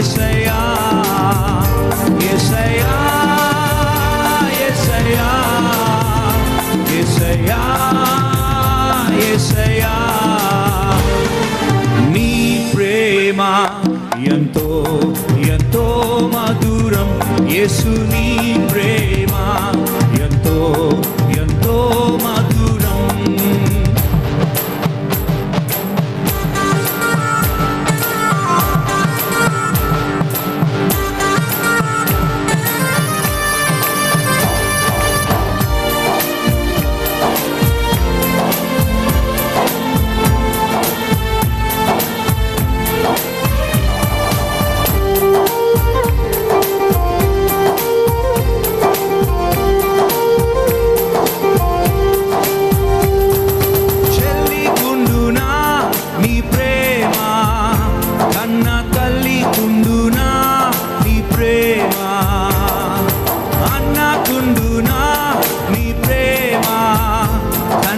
ఏసయా ఏసయా ఏసయా ఏసయా ఏసయా నీ ప్రేమ ఎంతో ఎంతో మధురం యేసు నీ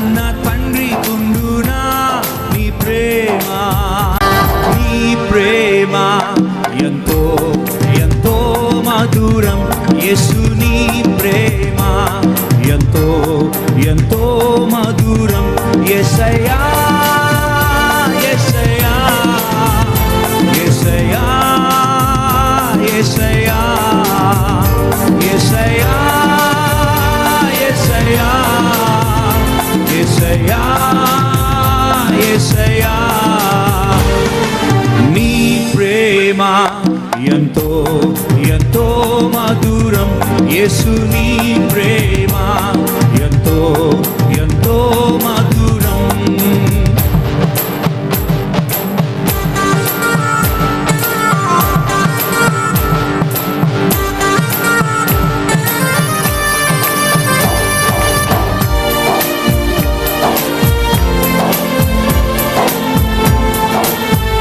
కన్న తండ్రి కుండునా నీ ప్రేమ నీ ప్రేమ. ఎంతో ఎంతో మధురం యేసుని ప్రేమ. ఎంతో ఎంతో మధురం ఎసయా ఎసయా నీ ప్రేమ ఎంతో ఎంతో మధురం. యేసు నీ ప్రేమ